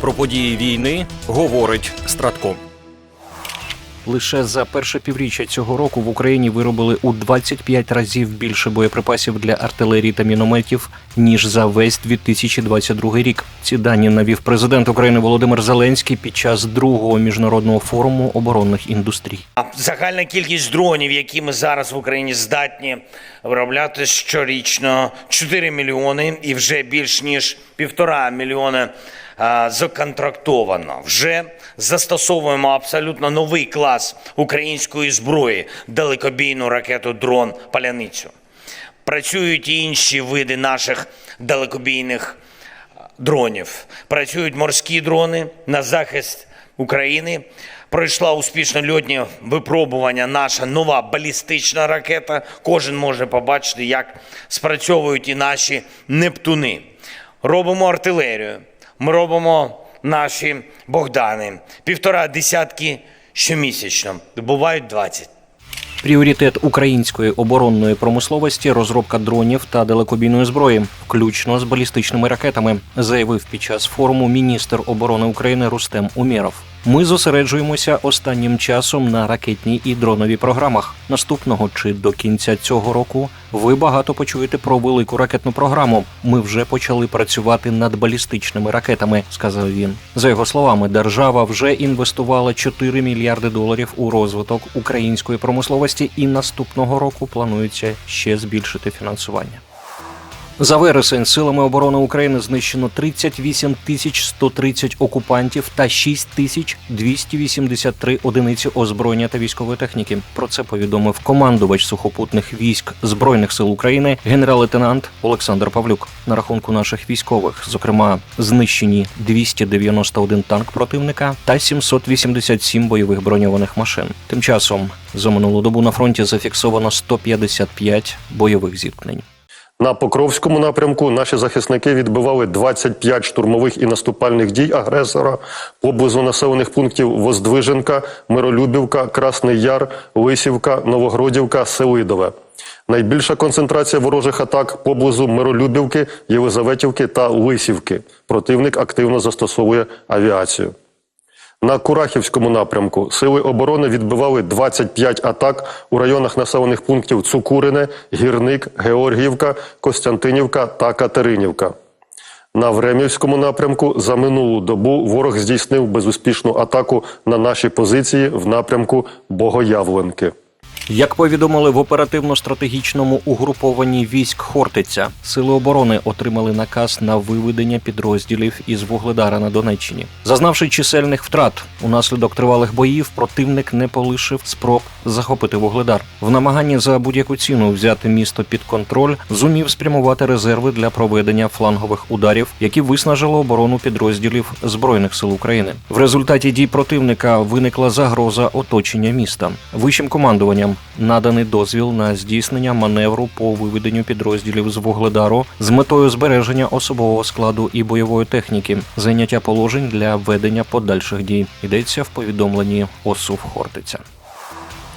Про події війни говорить Стратком. Лише за перше півріччя цього року в Україні виробили у 25 разів більше боєприпасів для артилерії та мінометів ніж за весь 2022 рік. Ці дані навів президент України Володимир Зеленський під час другого міжнародного форуму оборонних індустрій. А Загальна кількість дронів, які ми зараз в Україні здатні виробляти щорічно 4 мільйони і вже більш ніж півтора мільйона законтрактовано. Вже застосовуємо абсолютно новий клас української зброї далекобійну ракету дрон Паляницю. Працюють і інші види наших далекобійних дронів. Працюють морські дрони на захист України. Пройшла успішно льотні випробування наша нова балістична ракета. Кожен може побачити, як спрацьовують і наші нептуни. Робимо артилерію. Ми робимо наші Богдани. Півтора десятки щомісячно. Бувають 20. Пріоритет української оборонної промисловості розробка дронів та далекобійної зброї, включно з балістичними ракетами, заявив під час форуму міністр оборони України Рустем Умєров. Ми зосереджуємося останнім часом на ракетній і дроновій програмах. Наступного чи до кінця цього року ви багато почуєте про велику ракетну програму. Ми вже почали працювати над балістичними ракетами, сказав він. За його словами, держава вже інвестувала 4 мільярди доларів у розвиток української промисловості, і наступного року планується ще збільшити фінансування. За вересень силами оборони України знищено 38 тисяч 130 окупантів та 6 тисяч 283 одиниці озброєння та військової техніки. Про це повідомив командувач сухопутних військ збройних сил України генерал-лейтенант Олександр Павлюк. На рахунку наших військових, зокрема, знищені 291 танк противника та 787 бойових броньованих машин. Тим часом за минулу добу на фронті зафіксовано 155 бойових зіткнень. На Покровському напрямку наші захисники відбивали 25 штурмових і наступальних дій агресора поблизу населених пунктів Воздвиженка, Миролюбівка, Красний Яр, Лисівка, Новогродівка, Селидове. Найбільша концентрація ворожих атак поблизу Миролюбівки, Єлизаветівки та Лисівки. Противник активно застосовує авіацію. На Курахівському напрямку сили оборони відбивали 25 атак у районах населених пунктів Цукурине, Гірник, Георгіївка, Костянтинівка та Катеринівка. На Времівському напрямку за минулу добу ворог здійснив безуспішну атаку на наші позиції в напрямку Богоявленки. Як повідомили в оперативно-стратегічному угрупованні військ Хортиця, сили оборони отримали наказ на виведення підрозділів із Вугледара на Донеччині. Зазнавши чисельних втрат унаслідок тривалих боїв, противник не полишив спроб захопити Вугледар. В намаганні за будь-яку ціну взяти місто під контроль зумів спрямувати резерви для проведення флангових ударів, які виснажили оборону підрозділів збройних сил України. В результаті дій противника виникла загроза оточення міста. Вищим командуванням наданий дозвіл на здійснення маневру по виведенню підрозділів з Вугледару з метою збереження особового складу і бойової техніки, зайняття положень для ведення подальших дій. Йдеться в повідомленні ОСУВ Хортиця.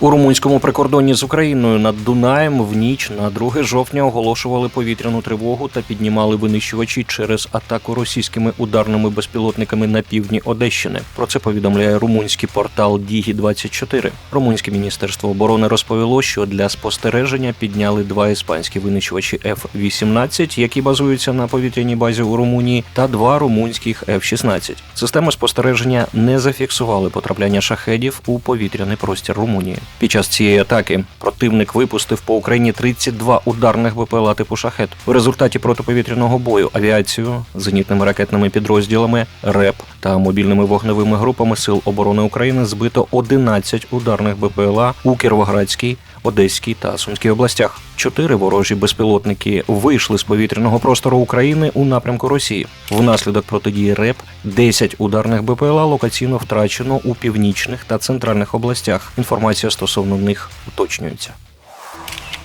У румунському прикордонні з Україною над Дунаєм в ніч на 2 жовтня оголошували повітряну тривогу та піднімали винищувачі через атаку російськими ударними безпілотниками на півдні Одещини. Про це повідомляє румунський портал Дігі 24 Румунське міністерство оборони розповіло, що для спостереження підняли два іспанські винищувачі F-18, які базуються на повітряній базі у Румунії, та два румунських F-16. Системи спостереження не зафіксували потрапляння шахедів у повітряний простір Румунії. Під час цієї атаки противник випустив по Україні 32 ударних БПЛА типу шахет. В результаті протиповітряного бою авіацію, зенітними ракетними підрозділами, РЕП та мобільними вогневими групами Сил оборони України збито 11 ударних БПЛА у Кіровоградській, Одеській та Сумській областях. Чотири ворожі безпілотники вийшли з повітряного простору України у напрямку Росії. Внаслідок протидії РЕП 10 ударних БПЛА локаційно втрачено у північних та центральних областях. Інформація стосовно них уточнюється.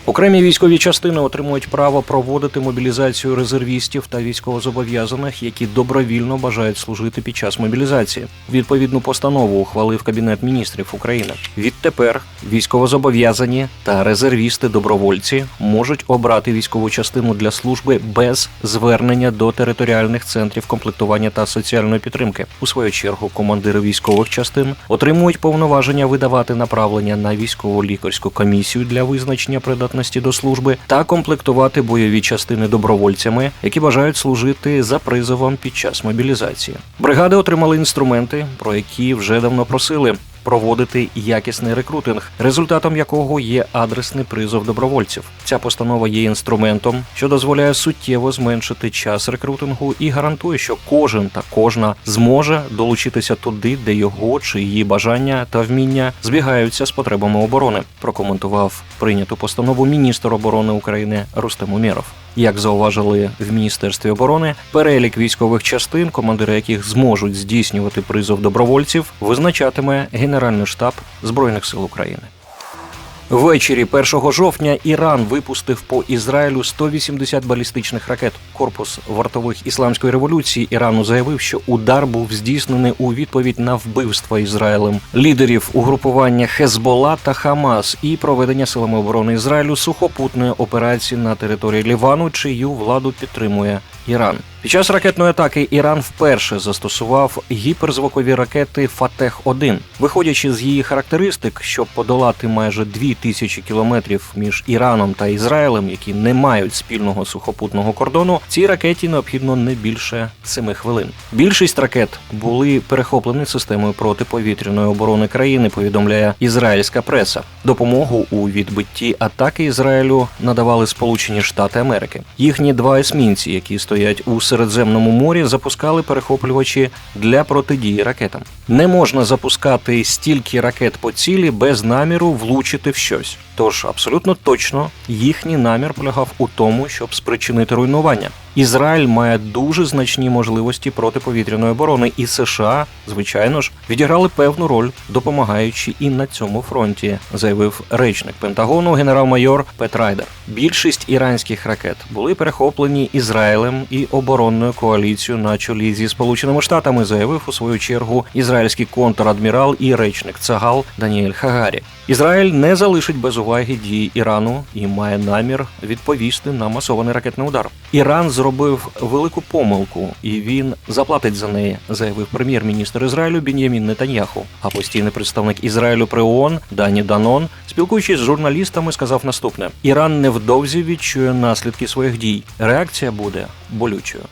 Окремі військові частини отримують право проводити мобілізацію резервістів та військовозобов'язаних, які добровільно бажають служити під час мобілізації. Відповідну постанову ухвалив Кабінет міністрів України. Відтепер військовозобов'язані та резервісти-добровольці можуть обрати військову частину для служби без звернення до територіальних центрів комплектування та соціальної підтримки. У свою чергу командири військових частин отримують повноваження видавати направлення на військово лікарську комісію для визначення придатності до служби та комплектувати бойові частини добровольцями, які бажають служити за призовом під час мобілізації. Бригади отримали інструменти, про які вже давно просили. Проводити якісний рекрутинг, результатом якого є адресний призов добровольців. Ця постанова є інструментом, що дозволяє суттєво зменшити час рекрутингу і гарантує, що кожен та кожна зможе долучитися туди, де його чи її бажання та вміння збігаються з потребами оборони. Прокоментував прийняту постанову міністр оборони України Рустем Умєров. Як зауважили в міністерстві оборони, перелік військових частин, командири яких зможуть здійснювати призов добровольців, визначатиме Генеральний штаб збройних сил України. Ввечері 1 жовтня Іран випустив по Ізраїлю 180 балістичних ракет. Корпус вартових ісламської революції Ірану заявив, що удар був здійснений у відповідь на вбивство Ізраїлем лідерів угрупування Хезбола та Хамас і проведення силами оборони Ізраїлю сухопутної операції на території Лівану, чию владу підтримує Іран. Під час ракетної атаки Іран вперше застосував гіперзвукові ракети Фатех 1 виходячи з її характеристик, щоб подолати майже дві тисячі кілометрів між Іраном та Ізраїлем, які не мають спільного сухопутного кордону. Цій ракеті необхідно не більше семи хвилин. Більшість ракет були перехоплені системою протиповітряної оборони країни. Повідомляє ізраїльська преса. Допомогу у відбитті атаки Ізраїлю надавали Сполучені Штати Америки. Їхні два есмінці, які стоять у Середземному морі, запускали перехоплювачі для протидії ракетам. Не можна запускати стільки ракет по цілі без наміру влучити в щось. Тож абсолютно точно їхній намір полягав у тому, щоб спричинити руйнування. Ізраїль має дуже значні можливості протиповітряної оборони, і США, звичайно ж, відіграли певну роль, допомагаючи і на цьому фронті, заявив речник Пентагону генерал-майор Пет Райдер. Більшість іранських ракет були перехоплені Ізраїлем і оборонною коаліцією на чолі зі Сполученими Штатами, заявив у свою чергу ізраїльський контрадмірал і речник Цагал Даніель Хагарі. Ізраїль не залишить без уваги дії Ірану і має намір відповісти на масований ракетний удар. Іран зробив велику помилку, і він заплатить за неї, заявив прем'єр-міністр Ізраїлю Бін'ямін Нетаньяху. А постійний представник Ізраїлю при ООН Дані Данон, спілкуючись з журналістами, сказав наступне: Іран невдовзі відчує наслідки своїх дій. Реакція буде болючою.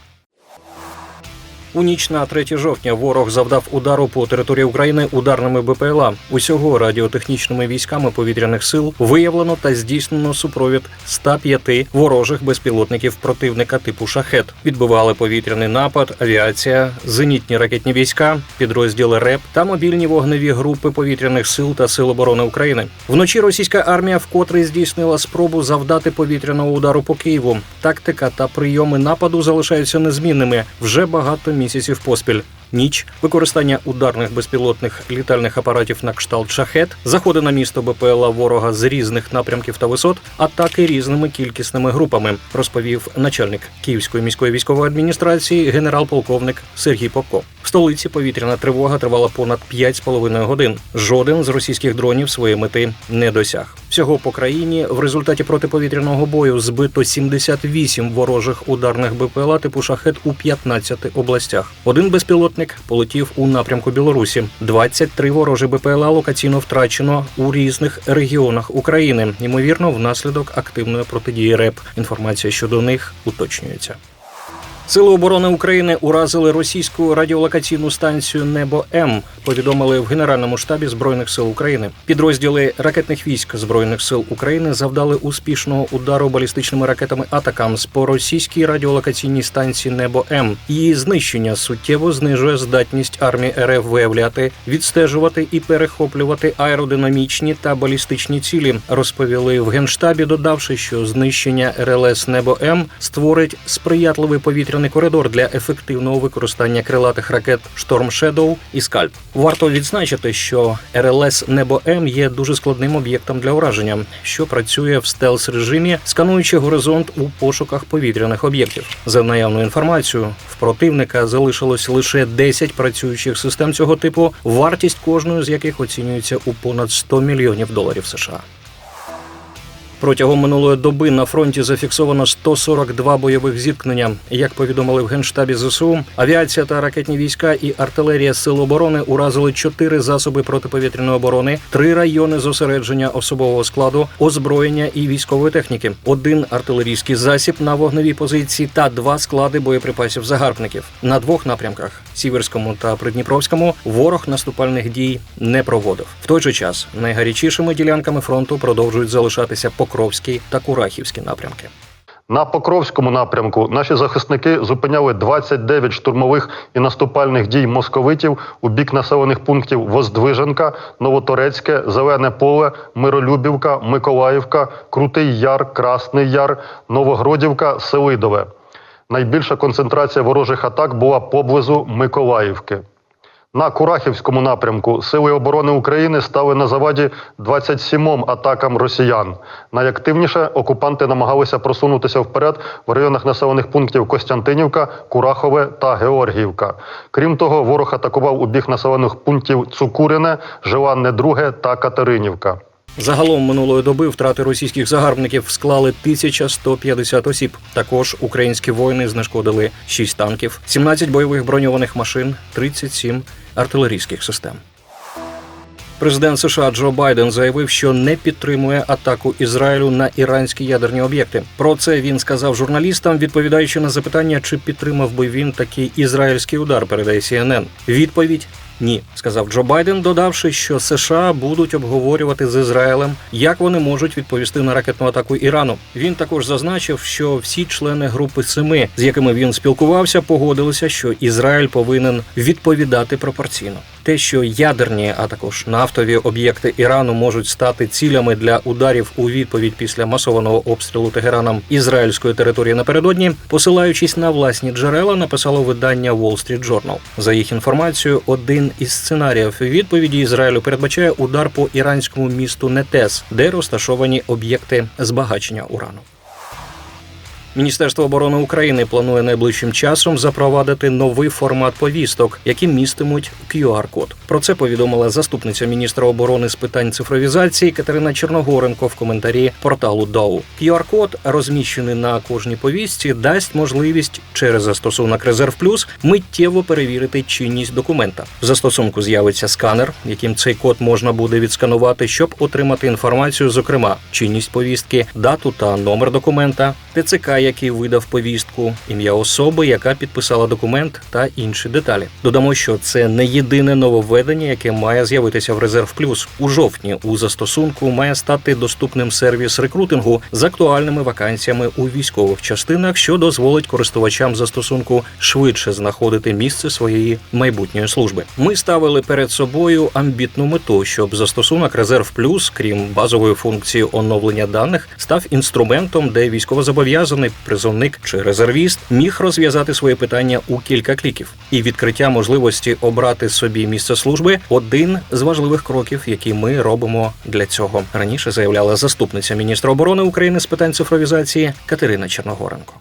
У ніч на 3 жовтня ворог завдав удару по території України ударними БПЛА. Усього радіотехнічними військами повітряних сил виявлено та здійснено супровід 105 ворожих безпілотників противника типу шахет. Відбивали повітряний напад, авіація, зенітні ракетні війська, підрозділи РЕП та мобільні вогневі групи повітряних сил та сил оборони України. Вночі російська армія вкотре здійснила спробу завдати повітряного удару по Києву. Тактика та прийоми нападу залишаються незмінними вже багато місяців поспіль. Ніч, використання ударних безпілотних літальних апаратів на кшталт шахет, заходи на місто БПЛА ворога з різних напрямків та висот, атаки різними кількісними групами, розповів начальник Київської міської військової адміністрації генерал-полковник Сергій Попко. Столиці повітряна тривога тривала понад 5,5 годин. Жоден з російських дронів своєї мети не досяг. Всього по країні в результаті протиповітряного бою збито 78 ворожих ударних БПЛА типу шахет у 15 областях. Один безпілотник полетів у напрямку Білорусі. 23 ворожі БПЛА локаційно втрачено у різних регіонах України. Ймовірно, внаслідок активної протидії РЕП. Інформація щодо них уточнюється. Сили оборони України уразили російську радіолокаційну станцію Небо М. Повідомили в Генеральному штабі збройних сил України. Підрозділи ракетних військ збройних сил України завдали успішного удару балістичними ракетами Атакамс по російській радіолокаційній станції Небо М. Її знищення суттєво знижує здатність армії РФ виявляти, відстежувати і перехоплювати аеродинамічні та балістичні цілі. Розповіли в генштабі, додавши, що знищення РЛС Небо М створить сприятливий повітряний коридор для ефективного використання крилатих ракет Storm Shadow і Скальп. Варто відзначити, що РЛС Небо М є дуже складним об'єктом для ураження, що працює в стелс режимі, скануючи горизонт у пошуках повітряних об'єктів. За наявною інформацією, в противника залишилось лише 10 працюючих систем цього типу, вартість кожної з яких оцінюється у понад 100 мільйонів доларів США. Протягом минулої доби на фронті зафіксовано 142 бойових зіткнення. Як повідомили в генштабі ЗСУ, авіація та ракетні війська і артилерія сил оборони уразили чотири засоби протиповітряної оборони, три райони зосередження особового складу, озброєння і військової техніки, один артилерійський засіб на вогневій позиції та два склади боєприпасів загарбників. На двох напрямках Сіверському та Придніпровському ворог наступальних дій не проводив. В той же час найгарячішими ділянками фронту продовжують залишатися Покровський та Курахівський напрямки. На Покровському напрямку наші захисники зупиняли 29 штурмових і наступальних дій московитів у бік населених пунктів Воздвиженка, Новоторецьке, Зелене Поле, Миролюбівка, Миколаївка, Крутий Яр, Красний Яр, Новогродівка, Селидове. Найбільша концентрація ворожих атак була поблизу Миколаївки. На Курахівському напрямку Сили оборони України стали на заваді 27 атакам росіян. Найактивніше окупанти намагалися просунутися вперед в районах населених пунктів Костянтинівка, Курахове та Георгіївка. Крім того, ворог атакував у бік населених пунктів Цукурине, Желанне Друге та Катеринівка. Загалом минулої доби втрати російських загарбників склали 1150 осіб. Також українські воїни знешкодили 6 танків, 17 бойових броньованих машин, 37 артилерійських систем. Президент США Джо Байден заявив, що не підтримує атаку Ізраїлю на іранські ядерні об'єкти. Про це він сказав журналістам, відповідаючи на запитання, чи підтримав би він такий ізраїльський удар. Передає CNN. Відповідь. Ні, сказав Джо Байден, додавши, що США будуть обговорювати з Ізраїлем, як вони можуть відповісти на ракетну атаку Ірану. Він також зазначив, що всі члени групи семи, з якими він спілкувався, погодилися, що Ізраїль повинен відповідати пропорційно. Те, що ядерні, а також нафтові об'єкти Ірану можуть стати цілями для ударів у відповідь після масованого обстрілу Тегераном ізраїльської території напередодні, посилаючись на власні джерела, написало видання Wall Street Journal. За їх інформацією, один із сценаріїв відповіді Ізраїлю передбачає удар по іранському місту Нетес, де розташовані об'єкти збагачення урану. Міністерство оборони України планує найближчим часом запровадити новий формат повісток, які містимуть QR-код. Про це повідомила заступниця міністра оборони з питань цифровізації Катерина Черногоренко в коментарі порталу Доу. QR-код, розміщений на кожній повістці, дасть можливість через застосунок Резерв Плюс миттєво перевірити чинність документа. В застосунку з'явиться сканер, яким цей код можна буде відсканувати, щоб отримати інформацію, зокрема чинність повістки, дату та номер документа, ТЦК, який видав повістку, ім'я особи, яка підписала документ, та інші деталі. Додамо, що це не єдине нововведення, яке має з'явитися в Резерв Плюс. У жовтні у застосунку має стати доступним сервіс рекрутингу з актуальними вакансіями у військових частинах, що дозволить користувачам застосунку швидше знаходити місце своєї майбутньої служби. Ми ставили перед собою амбітну мету, щоб застосунок Резерв Плюс, крім базової функції оновлення даних, став інструментом, де військовозобов'язаний призовник чи резервіст міг розв'язати свої питання у кілька кліків. І відкриття можливості обрати собі місце служби один з важливих кроків, які ми робимо для цього. Раніше заявляла заступниця міністра оборони України з питань цифровізації Катерина Черногоренко.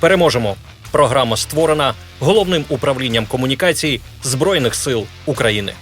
Переможемо. Програма створена головним управлінням комунікацій Збройних сил України.